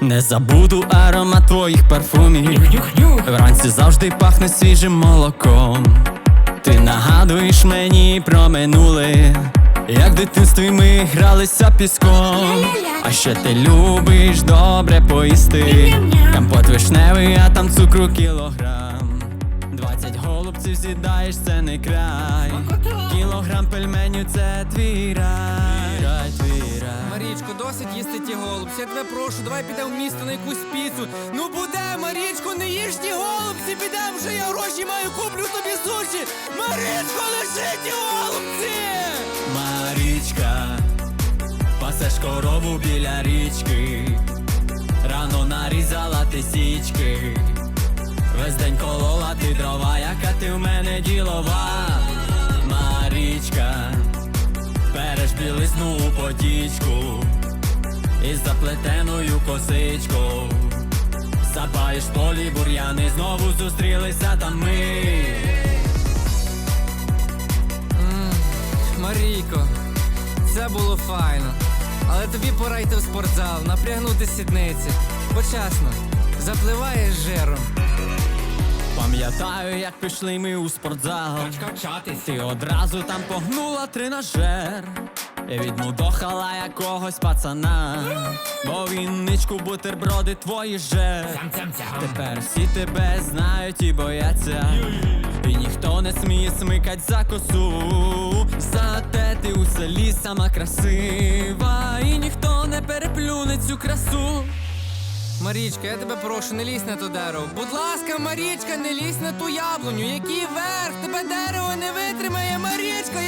Не забуду аромат твоїх парфумів. Вранці завжди пахне свіжим молоком. Ти нагадуєш мені про минуле, як в дитинстві ми гралися піском. А ще ти любиш добре поїсти. Компот вишневий, а там цукру кілограм. Двадцять голубців з'їдаєш, це не край. Кілограм пельменю це твій рай. Рай, твій рай. Марічко, досить їсти ті голубці. Я тебе прошу, давай підемо в місто на якусь піцу. Ну буде, Марічко, не їж ті голубці, підемо вже я гроші маю, куплю тобі суші. Марічко, лиши ті голубці! Марічка, пасеш корову біля річки, рано нарізала ти січки, весь день колола ти дрова, яка ти в мене ділова, Марічка, береш білизну у потічку із заплетеною косичкою. Сапаєш в полі бур'яни, знову зустрілися там ми. Марійко, це було файно. Але тобі пора йти в спортзал, напрягнути сідниці. Почасно, запливаєш жиром. Пам'ятаю, як пішли ми у спортзал. Ти одразу там погнула тренажер. І відмудохала якогось пацана. Бо він ничку бутерброди твої жер. Тепер всі тебе знають і бояться. І ніхто не сміє смикать за косу. Зате ти у селі сама красива. І ніхто не переплюне цю красу. Марічка, я тебе прошу, не лізь на то дерево. Будь ласка, Марічка, не лізь на ту яблуню. Який верх? Тебе дерево не витримає, Марічка, я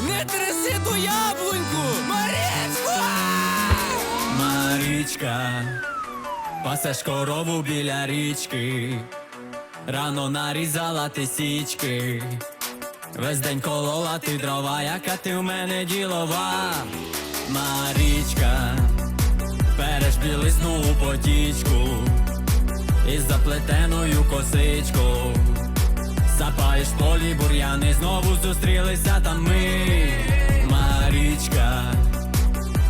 не тряси ту яблуньку! Марічко! Марічка, пасеш корову біля річки, рано нарізала ти січки, весь день колола ти дрова, яка ти в мене ділова, Марічка, береш білизну у потічку із заплетеною косичкою. Сапаєш в полі бур'яни, знову зустрілися там ми, Марічка.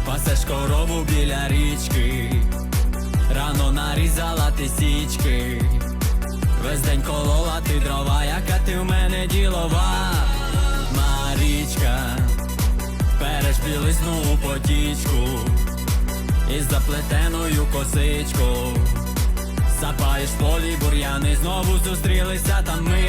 Пасеш корову біля річки, рано нарізала ти січки, весь день колола ти дрова, яка ти в мене ділова, Марічка, береш білизну у потічку із заплетеною косичкою. Сапаєш в полі бур'яни, знову зустрілися там ми,